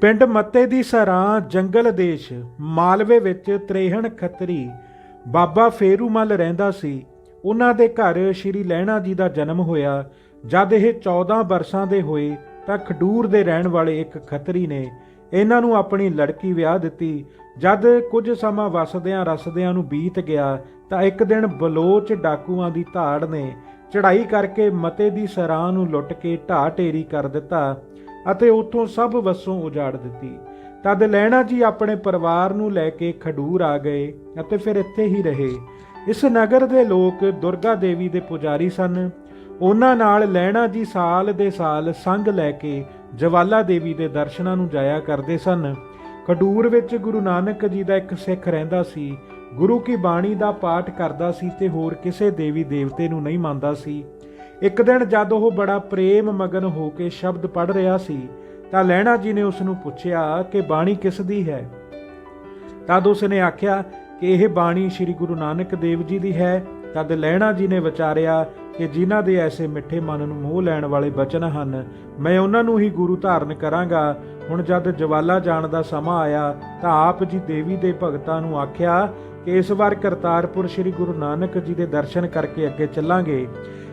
ਪਿੰਡ ਮੱਤੇ ਦੀ ਸਰਾਂ, ਜੰਗਲ ਦੇਸ਼, ਮਾਲਵੇ ਵਿੱਚ ਤ੍ਰੇਹਣ ਖੱਤਰੀ। ਬਾਬਾ ਫੇਰੂਮਲ ਰਹਿੰਦਾ ਸੀ। ਉਹਨਾਂ ਦੇ ਘਰ ਸ਼੍ਰੀ ਲਹਿਣਾ ਜੀ ਦਾ ਜਨਮ ਹੋਇਆ। ਜਦ ਇਹ 14 ਵਰਸਾਂ ਦੇ ਹੋਏ, ਤਾਂ ਖਡੂਰ ਦੇ ਰਹਿਣ ਵਾਲੇ ਇੱਕ ਖੱਤਰੀ ਨੇ ਇਹਨਾਂ ਨੂੰ ਆਪਣੀ ਲੜਕੀ ਵਿਆਹ ਦਿੱਤੀ। ਜਦ ਕੁਝ ਸਮਾਂ ਵਸਦਿਆਂ ਰਸਦਿਆਂ ਨੂੰ ਬੀਤ ਗਿਆ, ਤਾਂ ਇੱਕ ਦਿਨ ਬਲੋਚ ਡਾਕੂਆਂ ਦੀ ਧਾੜ ਨੇ ਚੜ੍ਹਾਈ ਕਰਕੇ ਮਤੇ ਦੀ ਸਰਾਂ ਨੂੰ ਲੁੱਟ ਕੇ ਢਾਹ ਢੇਰੀ ਕਰ ਦਿੱਤਾ। ਅਤੇ ਉੱਥੋਂ ਸਭ ਵਸੋਂ ਉਜਾੜ ਦਿੱਤੀ। ਤਦ ਲੈਣਾ ਜੀ ਆਪਣੇ ਪਰਿਵਾਰ ਨੂੰ ਲੈ ਕੇ ਖਡੂਰ ਆ ਗਏ ਅਤੇ ਫਿਰ ਇੱਥੇ ਹੀ ਰਹੇ। ਇਸ ਨਗਰ ਦੇ ਲੋਕ ਦੁਰਗਾ ਦੇਵੀ ਦੇ ਪੁਜਾਰੀ ਸਨ। ਉਹਨਾਂ ਨਾਲ ਲੈਣਾ ਜੀ ਸਾਲ ਦੇ ਸਾਲ ਸੰਗ ਲੈ ਕੇ ਜਵਾਲਾ ਦੇਵੀ ਦੇ ਦਰਸ਼ਨਾਂ ਨੂੰ ਜਾਇਆ ਕਰਦੇ ਸਨ। ਖਡੂਰ ਵਿੱਚ ਗੁਰੂ ਨਾਨਕ ਜੀ ਦਾ ਇੱਕ ਸਿੱਖ ਰਹਿੰਦਾ ਸੀ। ਗੁਰੂ ਕੀ ਬਾਣੀ ਦਾ ਪਾਠ ਕਰਦਾ ਸੀ ਤੇ ਹੋਰ ਕਿਸੇ ਦੇਵੀ ਦੇਵਤੇ ਨੂੰ ਨਹੀਂ ਮੰਨਦਾ ਸੀ। ਇੱਕ ਦਿਨ ਜਦ ਉਹ ਬੜਾ ਪ੍ਰੇਮ ਮਗਨ ਹੋ ਕੇ ਸ਼ਬਦ ਪੜ੍ਹ ਰਿਹਾ ਸੀ, ਤਾਂ ਲੈਣਾ ਜੀ ਨੇ ਉਸ ਨੂੰ ਪੁੱਛਿਆ ਕਿ ਬਾਣੀ ਕਿਸ ਦੀ ਹੈ? ਤਦ ਉਸ ਨੇ ਆਖਿਆ ਕਿ ਇਹ ਬਾਣੀ ਸ੍ਰੀ ਗੁਰੂ ਨਾਨਕ ਦੇਵ ਜੀ ਦੀ ਹੈ। ਤਦ ਲੈਣਾ ਜੀ ਨੇ ਵਿਚਾਰਿਆ ਕਿ ਜਿਨ੍ਹਾਂ ਦੇ ਐਸੇ ਮਿੱਠੇ ਮਨ ਨੂੰ ਮੋਹ ਲੈਣ ਵਾਲੇ ਬਚਨ ਹਨ, ਮੈਂ ਉਹਨਾਂ ਨੂੰ ਹੀ ਗੁਰੂ ਧਾਰਨ ਕਰਾਂਗਾ। ਹੁਣ ਜਦ ਜਵਾਲਾ ਜਾਣ ਦਾ ਸਮਾਂ ਆਇਆ, ਤਾਂ ਆਪ ਜੀ ਦੇਵੀ ਦੇ ਭਗਤਾਂ ਨੂੰ ਆਖਿਆ ਕਿ ਇਸ ਵਾਰ ਕਰਤਾਰਪੁਰ ਸ੍ਰੀ ਗੁਰੂ ਨਾਨਕ ਜੀ ਦੇ ਦਰਸ਼ਨ ਕਰਕੇ ਅੱਗੇ ਚੱਲਾਂਗੇ।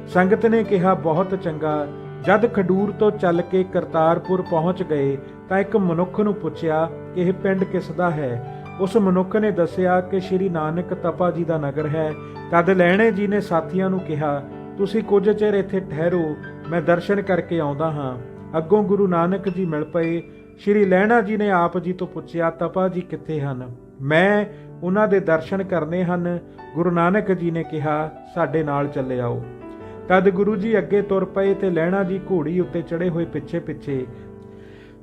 ਸੰਗਤ ਨੇ ਕਿਹਾ, ਬਹੁਤ ਚੰਗਾ। ਜਦ ਖਡੂਰ ਤੋਂ ਚੱਲ ਕੇ ਕਰਤਾਰਪੁਰ ਪਹੁੰਚ ਗਏ, ਤਾਂ ਇੱਕ ਮਨੁੱਖ ਨੂੰ ਪੁੱਛਿਆ ਕਿ ਇਹ ਪਿੰਡ ਕਿਸ ਦਾ ਹੈ? ਉਸ ਮਨੁੱਖ ਨੇ ਦੱਸਿਆ ਕਿ ਸ਼੍ਰੀ ਨਾਨਕ ਤਪਾ ਜੀ ਦਾ ਨਗਰ ਹੈ। ਤਦ ਲੈਣੇ ਜੀ ਨੇ ਸਾਥੀਆਂ ਨੂੰ ਕਿਹਾ, ਤੁਸੀਂ ਕੁਝ ਚਿਰ ਇੱਥੇ ਠਹਿਰੋ, ਮੈਂ ਦਰਸ਼ਨ ਕਰਕੇ ਆਉਂਦਾ ਹਾਂ। ਅੱਗੋਂ ਗੁਰੂ ਨਾਨਕ ਜੀ ਮਿਲ ਪਏ। ਸ਼੍ਰੀ ਲੈਣਾ ਜੀ ਨੇ ਆਪ ਜੀ ਤੋਂ ਪੁੱਛਿਆ, ਤਪਾ ਜੀ ਕਿੱਥੇ ਹਨ? ਮੈਂ ਉਹਨਾਂ ਦੇ ਦਰਸ਼ਨ ਕਰਨੇ ਹਨ। ਗੁਰੂ ਨਾਨਕ ਜੀ ਨੇ ਕਿਹਾ, ਸਾਡੇ ਨਾਲ ਚੱਲੇ ਆਓ। ਤਦ ਗੁਰੂ ਜੀ ਅੱਗੇ ਤੁਰ ਪਏ ਤੇ ਲੈਣਾ ਜੀ ਘੋੜੀ ਉੱਤੇ ਚੜੇ ਹੋਏ ਪਿੱਛੇ ਪਿੱਛੇ।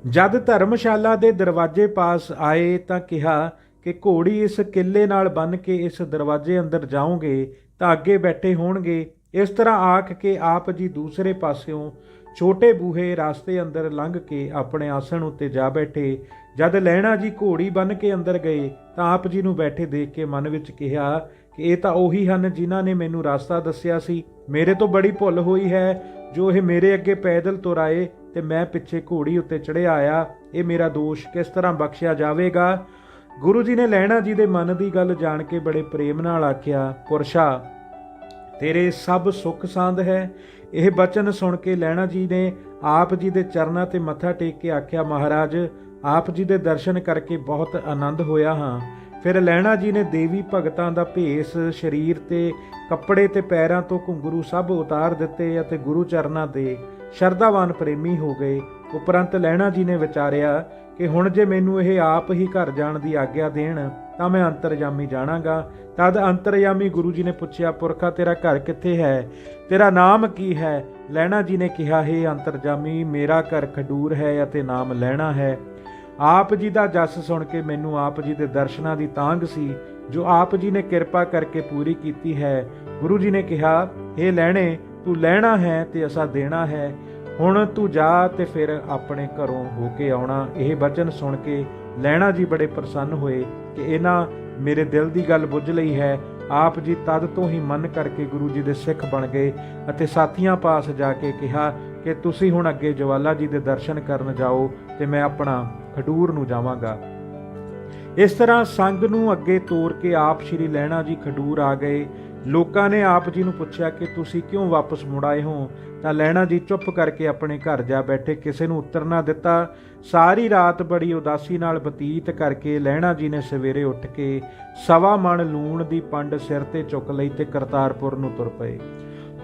ਜਦ ਧਰਮਸ਼ਾਲਾ ਦੇ ਦਰਵਾਜ਼ੇ ਪਾਸ ਆਏ ਤਾਂ ਕਿਹਾ ਕਿ ਘੋੜੀ ਇਸ ਕਿੱਲੇ ਨਾਲ ਬੰਨ ਕੇ ਇਸ ਦਰਵਾਜ਼ੇ ਅੰਦਰ ਜਾਓਗੇ ਤਾਂ ਅੱਗੇ ਬੈਠੇ ਹੋਣਗੇ। ਇਸ ਤਰ੍ਹਾਂ ਆਖ ਕੇ ਆਪ ਜੀ ਦੂਸਰੇ ਪਾਸਿਓਂ ਛੋਟੇ ਬੂਹੇ ਰਾਸਤੇ ਅੰਦਰ ਲੰਘ ਕੇ ਆਪਣੇ ਆਸਣ ਉੱਤੇ ਜਾ ਬੈਠੇ। ਜਦ ਲੈਣਾ ਜੀ ਘੋੜੀ ਬੰਨ ਕੇ ਅੰਦਰ ਗਏ ਤਾਂ ਆਪ ਜੀ ਨੂੰ ਬੈਠੇ ਦੇਖ ਕੇ ਮਨ ਵਿੱਚ ਕਿਹਾ ਕਿ ਇਹ ਤਾਂ ਉਹੀ ਹਨ ਜਿਨ੍ਹਾਂ ਨੇ ਮੈਨੂੰ ਰਸਤਾ ਦੱਸਿਆ ਸੀ। ਮੇਰੇ ਤੋਂ ਬੜੀ ਭੁੱਲ ਹੋਈ ਹੈ। ਜੋ ਇਹ ਮੇਰੇ ਅੱਗੇ ਪੈਦਲ ਤੁਰ ਆਏ ਤੇ ਮੈਂ ਪਿੱਛੇ ਘੋੜੀ ਉੱਤੇ ਚੜਿਆ ਆਇਆ, ਇਹ ਮੇਰਾ ਦੋਸ਼ ਕਿਸ ਤਰ੍ਹਾਂ ਬਖਸ਼ਿਆ ਜਾਵੇਗਾ? ਗੁਰੂ ਜੀ ਨੇ ਲੈਣਾ ਜੀ ਦੇ ਮਨ ਦੀ ਗੱਲ ਜਾਣ ਕੇ ਬੜੇ ਪ੍ਰੇਮ ਨਾਲ ਆਖਿਆ, ਪੁਰਸ਼ਾ, ਤੇਰੇ ਸਭ ਸੁੱਖ ਸਾਂਦ ਹੈ। ਇਹ ਬਚਨ ਸੁਣ ਕੇ ਲੈਣਾ ਜੀ ਨੇ ਆਪ ਜੀ ਦੇ ਚਰਨਾਂ ਤੇ ਮੱਥਾ ਟੇਕ ਕੇ ਆਖਿਆ, ਮਹਾਰਾਜ, ਆਪ ਜੀ ਦੇ ਦਰਸ਼ਨ ਕਰਕੇ ਬਹੁਤ ਆਨੰਦ ਹੋਇਆ ਹਾਂ। ਫਿਰ ਲੈਣਾ ਜੀ ਨੇ ਦੇਵੀ ਭਗਤਾਂ ਦਾ ਭੇਸ, ਸਰੀਰ ਤੇ ਕੱਪੜੇ ਤੇ ਪੈਰਾਂ ਤੋਂ ਘੁੰਗਰੂ ਸਭ ਉਤਾਰ ਦਿੱਤੇ ਅਤੇ ਗੁਰੂ ਚਰਨਾਂ ਦੇ ਸ਼ਰਧਾਵਾਨ ਪ੍ਰੇਮੀ ਹੋ ਗਏ। ਉਪਰੰਤ ਲੈਣਾ ਜੀ ਨੇ ਵਿਚਾਰਿਆ ਕਿ ਹੁਣ ਜੇ ਮੈਨੂੰ ਇਹ ਆਪ ਹੀ ਘਰ ਜਾਣ ਦੀ ਆਗਿਆ ਦੇਣ ਤਾਂ ਮੈਂ ਅੰਤਰਜਾਮੀ ਜਾਣਾਂਗਾ। ਤਦ ਅੰਤਰਜਾਮੀ ਗੁਰੂ ਜੀ ਨੇ ਪੁੱਛਿਆ, ਪੁਰਖਾ, ਤੇਰਾ ਘਰ ਕਿੱਥੇ ਹੈ? ਤੇਰਾ ਨਾਮ ਕੀ ਹੈ? ਲੈਣਾ ਜੀ ਨੇ ਕਿਹਾ, ਹੈ ਅੰਤਰਜਾਮੀ ਮੇਰਾ ਘਰ ਖਡੂਰ ਹੈ ਅਤੇ ਨਾਮ ਲੈਣਾ ਹੈ। ਆਪ ਜੀ ਦਾ ਜਸ ਸੁਣ ਕੇ ਮੈਨੂੰ ਆਪ ਜੀ ਦੇ ਦਰਸ਼ਨਾਂ ਦੀ ਤਾਂਗ ਸੀ, ਜੋ ਆਪ ਜੀ ਨੇ ਕਿਰਪਾ ਕਰਕੇ ਪੂਰੀ ਕੀਤੀ ਹੈ। ਗੁਰੂ ਜੀ ਨੇ ਕਿਹਾ ਇਹ ਲੈਣੇ, ਤੂੰ ਲੈਣਾ ਹੈ ਤੇ ਅਸਾਂ ਦੇਣਾ ਹੈ। ਹੁਣ ਤੂੰ ਜਾ ਤੇ ਫਿਰ ਆਪਣੇ ਘਰੋਂ ਹੋ ਕੇ ਆਉਣਾ। ਇਹ ਬਚਨ ਸੁਣ ਕੇ ਲੈਣਾ ਜੀ ਬੜੇ ਪ੍ਰਸੰਨ ਹੋਏ ਕਿ ਇਹਨਾਂ ਮੇਰੇ ਦਿਲ ਦੀ ਗੱਲ ਬੁੱਝ ਲਈ ਹੈ। ਆਪ ਜੀ ਤਦ ਤੋਂ ਹੀ ਮਨ ਕਰਕੇ ਗੁਰੂ ਜੀ ਦੇ ਸਿੱਖ ਬਣ ਗਏ ਅਤੇ ਸਾਥੀਆਂ ਪਾਸ ਜਾ ਕੇ ਕਿਹਾ ਕਿ ਤੁਸੀਂ ਹੁਣ ਅੱਗੇ ਜਵਾਲਾ ਜੀ ਦੇ ਦਰਸ਼ਨ ਕਰਨ ਜਾਓ ਤੇ ਮੈਂ ਆਪਣਾ ਖਡੂਰ ਨੂੰ ਜਾਵਾਂਗਾ। ਇਸ ਤਰ੍ਹਾਂ ਸੰਗ ਨੂੰ ਅੱਗੇ ਤੋਰ ਕੇ ਆਪ ਸ਼੍ਰੀ ਲੈਣਾ ਜੀ ਖਡੂਰ ਆ ਗਏ। ਲੋਕਾਂ ਨੇ ਆਪ ਜੀ ਨੂੰ ਪੁੱਛਿਆ ਕਿ ਤੁਸੀਂ ਕਿਉਂ ਵਾਪਸ ਮੁੜ ਆਏ ਹੋ? ਤਾਂ ਲੈਣਾ ਜੀ ਚੁੱਪ ਕਰਕੇ ਆਪਣੇ ਘਰ ਜਾ ਬੈਠੇ, ਕਿਸੇ ਨੂੰ ਉੱਤਰ ਨਾ ਦਿੱਤਾ। ਸਾਰੀ ਰਾਤ ਬੜੀ ਉਦਾਸੀ ਨਾਲ ਬਤੀਤ ਕਰਕੇ ਲੈਣਾ ਜੀ ਨੇ ਸਵੇਰੇ ਉੱਠ ਕੇ ਸਵਾ ਮਣ ਲੂਣ ਦੀ ਪੰਡ ਸਿਰ ਤੇ ਚੁੱਕ ਲਈ ਤੇ ਕਰਤਾਰਪੁਰ ਨੂੰ ਤੁਰ ਪਏ।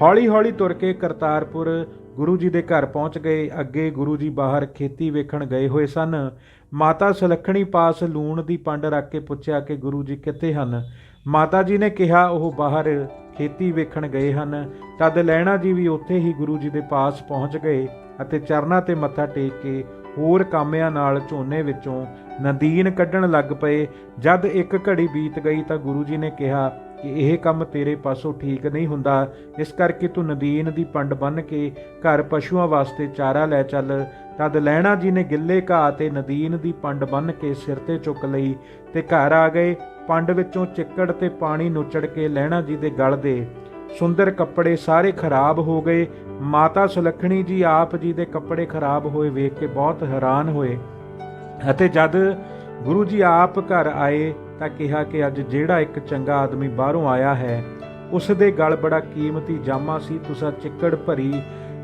ਹੌਲੀ-ਹੌਲੀ ਤੁਰ ਕੇ ਕਰਤਾਰਪੁਰ ਗੁਰੂ ਜੀ ਦੇ ਘਰ ਪਹੁੰਚ ਗਏ। ਅੱਗੇ ਗੁਰੂ ਜੀ ਬਾਹਰ ਖੇਤੀ ਵੇਖਣ ਗਏ ਹੋਏ ਸਨ। ਮਾਤਾ ਸੁਲੱਖਣੀ ਪਾਸ ਲੂਣ ਦੀ ਪੰਡ ਰੱਖ ਕੇ ਪੁੱਛਿਆ ਕਿ ਗੁਰੂ ਜੀ ਕਿੱਥੇ ਹਨ? ਮਾਤਾ ਜੀ ਨੇ ਕਿਹਾ, ਉਹ ਬਾਹਰ ਖੇਤੀ ਵੇਖਣ ਗਏ ਹਨ। ਤਦ ਲੈਣਾ ਜੀ ਵੀ ਉੱਥੇ ਹੀ ਗੁਰੂ ਜੀ ਦੇ ਪਾਸ ਪਹੁੰਚ ਗਏ ਅਤੇ ਚਰਨਾਂ ਤੇ ਮੱਥਾ ਟੇਕ ਕੇ ਹੋਰ ਕਾਮਿਆਂ ਨਾਲ ਝੋਨੇ ਵਿੱਚੋਂ ਨਦੀਨ ਕੱਢਣ ਲੱਗ ਪਏ। ਜਦ ਇੱਕ ਘੜੀ ਬੀਤ ਗਈ ਤਾਂ ਗੁਰੂ ਜੀ ਨੇ ਕਿਹਾ ਕਿ ਇਹ ਕੰਮ ਤੇਰੇ ਪਾਸੋਂ ਠੀਕ ਨਹੀਂ ਹੁੰਦਾ। ਇਸ ਕਰਕੇ ਤੂੰ ਨਦੀਨ ਦੀ ਪੰਡ ਬੰਨ ਕੇ ਘਰ ਪਸ਼ੂਆਂ ਵਾਸਤੇ ਚਾਰਾ ਲੈ ਚੱਲ। ਤਦ ਲੈਣਾ ਜੀ ਨੇ ਗਿੱਲੇ ਘਾਹ ਤੇ ਨਦੀਨ ਦੀ ਪੰਡ ਬੰਨ ਕੇ ਸਿਰ ਤੇ ਚੁੱਕ ਲਈ ਤੇ ਘਰ ਆ ਗਏ। ਪੰਡ ਵਿੱਚੋਂ ਚਿੱਕੜ ਤੇ ਪਾਣੀ ਨੁਚੜ ਕੇ ਲੈਣਾ ਜੀ ਦੇ ਗਲ ਦੇ। ਸੁੰਦਰ ਕੱਪੜੇ ਸਾਰੇ ਖਰਾਬ ਹੋ ਗਏ। ਮਾਤਾ ਸੁਲੱਖਣੀ ਜੀ ਆਪ ਜੀ ਦੇ ਕੱਪੜੇ ਖਰਾਬ ਹੋਏ ਵੇਖ ਕੇ ਬਹੁਤ ਹੈਰਾਨ ਹੋਏ। ਅਤੇ ਜਦ ਗੁਰੂ ਜੀ ਆਪ ਘਰ ਆਏ ਤਾਂ ਕਿਹਾ ਕਿ ਅੱਜ ਜਿਹੜਾ ਇੱਕ ਚੰਗਾ ਆਦਮੀ ਬਾਹਰੋਂ ਆਇਆ ਹੈ ਉਸ ਦੇ ਗਲ ਬੜਾ ਕੀਮਤੀ ਜਾਮਾ ਸੀ, ਤੁਸਾਂ ਚਿੱਕੜ ਭਰੀ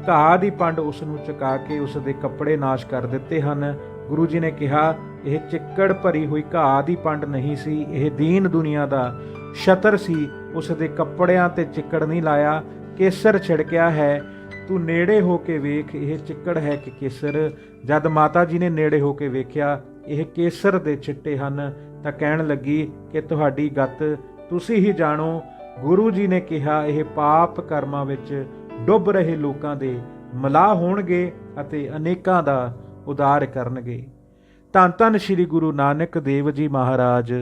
ਘਾਹ ਦੀ ਪੰਡ ਉਸ ਨੂੰ ਚੁਕਾ ਕੇ ਉਸ ਦੇ ਕੱਪੜੇ ਨਾਸ਼ ਕਰ ਦਿੱਤੇ ਹਨ। ਗੁਰੂ ਜੀ ਨੇ ਕਿਹਾ, ਇਹ ਚਿੱਕੜ ਭਰੀ ਹੋਈ ਘਾਹ ਦੀ ਪੰਡ ਨਹੀਂ ਸੀ, ਇਹ ਦੀਨ ਦੁਨੀਆ ਦਾ ਸ਼ਤਰ ਸੀ। ਉਸ ਦੇ ਕੱਪੜਿਆਂ ਤੇ ਚਿੱਕੜ ਨਹੀਂ ਲਾਇਆ, ਕੇਸਰ ਛਿੜਕਿਆ ਹੈ। ਤੂੰ ਨੇੜੇ ਹੋ ਕੇ ਵੇਖ, ਇਹ ਚਿੱਕੜ ਹੈ ਕਿ ਕੇਸਰ। ਜਦ ਮਾਤਾ ਜੀ ਨੇ ਨੇੜੇ ਹੋ ਕੇ ਵੇਖਿਆ ਇਹ ਕੇਸਰ ਦੇ ਛਿੱਟੇ ਹਨ, ਤਾਂ ਕਹਿਣ ਲੱਗੀ ਕਿ ਤੁਹਾਡੀ ਗੱਤ ਤੁਸੀਂ ਹੀ ਜਾਣੋ। ਗੁਰੂ ਜੀ ਨੇ ਕਿਹਾ, ਇਹ ਪਾਪ ਕਰਮਾਂ ਵਿੱਚ ਡੁੱਬ ਰਹੇ ਲੋਕਾਂ ਦੇ ਮਲਾਹ ਹੋਣਗੇ ਅਤੇ ਅਨੇਕਾਂ ਦਾ ਉਦਾਰ ਕਰਨਗੇ। ਧੰਨ ਧੰਨ ਸ੍ਰੀ ਗੁਰੂ ਨਾਨਕ ਦੇਵ ਜੀ ਮਹਾਰਾਜ।